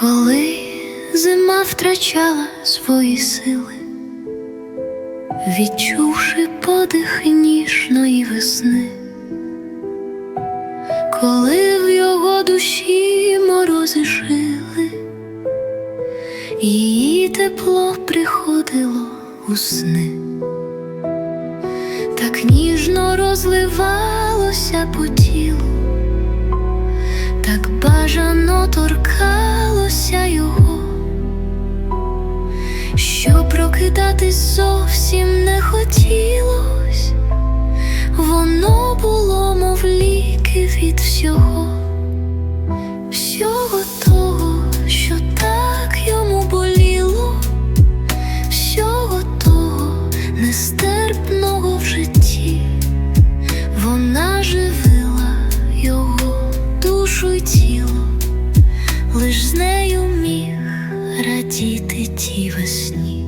Коли зима втрачала свої сили, відчувши подих ніжної весни, коли в його душі морози жили, її тепло приходило у сни, так ніжно розливалося по тілу так бажано торкалося його, що прокидатись зовсім не хотілось, воно було, мов ліки від всього, всього того, що так йому боліло, всього того нестерпного в житті. Вона живила його душу й тіло, лиш з нею радіти тій весні.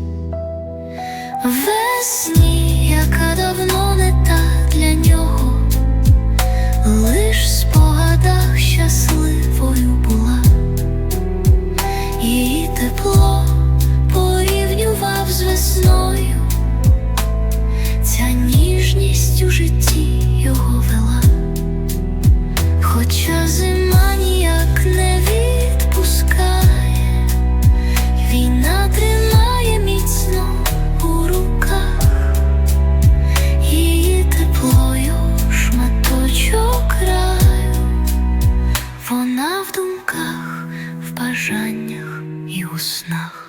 Весні, を失う